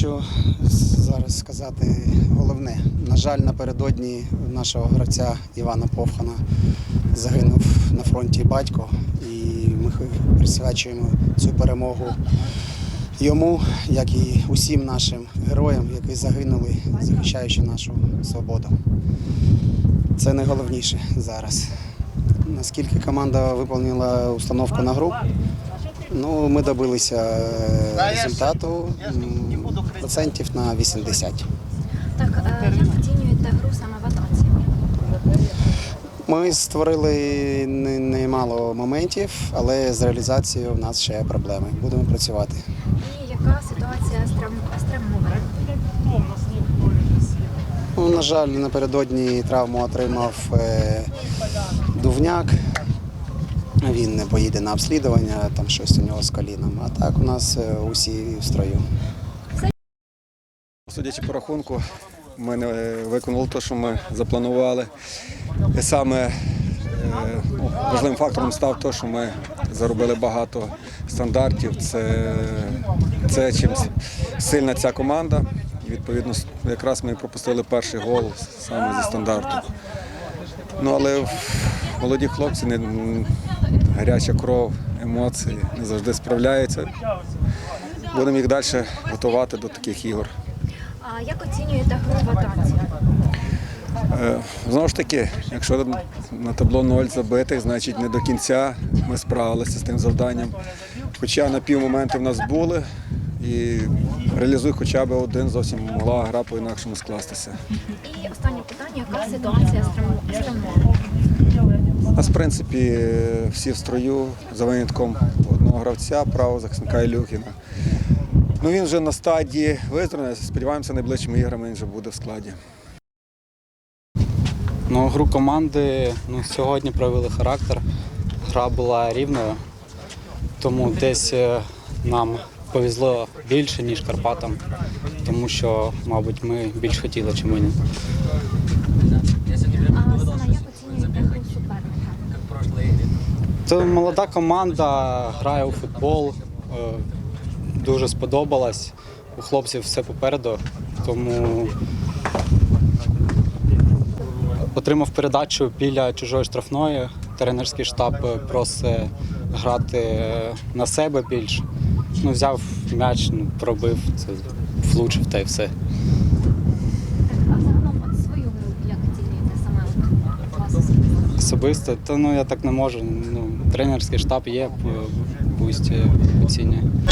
Що зараз сказати головне. На жаль, напередодні нашого гравця Івана Повхана загинув на фронті батько, і ми присвячуємо цю перемогу йому, як і усім нашим героям, які загинули, захищаючи нашу свободу. Це найголовніше зараз. Наскільки команда виконала установку на гру, ну, ми добилися е, результату процентів на 80. Так, е, як оцінюєте гру саме в атаці? Ми створили немало моментів, але з реалізацією в нас ще проблеми. Будемо працювати. І яка ситуація з трав- з травмованим? Ну, на жаль, напередодні травму отримав е, Дувняк. Він не поїде на обслідування, там щось у нього з коліном. А так у нас е, усі в строю. Судячи по рахунку, ми не виконали те, що ми запланували. І саме ну, важливим фактором став те, що ми заробили багато стандартів. Це, це чим сильна ця команда. І відповідно якраз ми пропустили перший гол саме зі стандарту. Ну але молоді хлопці, не, гаряча кров, емоції не завжди справляються. Будемо їх далі готувати до таких ігор. А як оцінюєте гру в атаці? Е, Знову ж таки, якщо на табло 0 забитих, значить не до кінця ми справилися з тим завданням. Хоча на пів моменти в нас були, і реалізуй хоча б один, зовсім могла гра по-інакшому скластися. І останнє питання, яка ситуація з травмованим? У нас, в принципі, всі в строю за винятком одного гравця, правого захисника Ілюхіна. Ну, він вже на стадії виздоровлення, сподіваємося, найближчими іграми він вже буде в складі. Ну, гру команди ну, сьогодні проявили характер. Гра була рівною, тому десь е, нам повезло більше, ніж Карпатам, тому що, мабуть, ми більш хотіли, чим вони. Це молода команда, грає у футбол. Дуже сподобалась. У хлопців все попереду, тому отримав передачу біля чужої штрафної. Тренерський штаб просить грати на себе більш. Ну, взяв м'яч, ну, пробив, це влучив та й все. А загалом свою гру як оцінюєте саме особисто? Та ну я так не можу. Ну, тренерський штаб є, пу- пусть оцінює.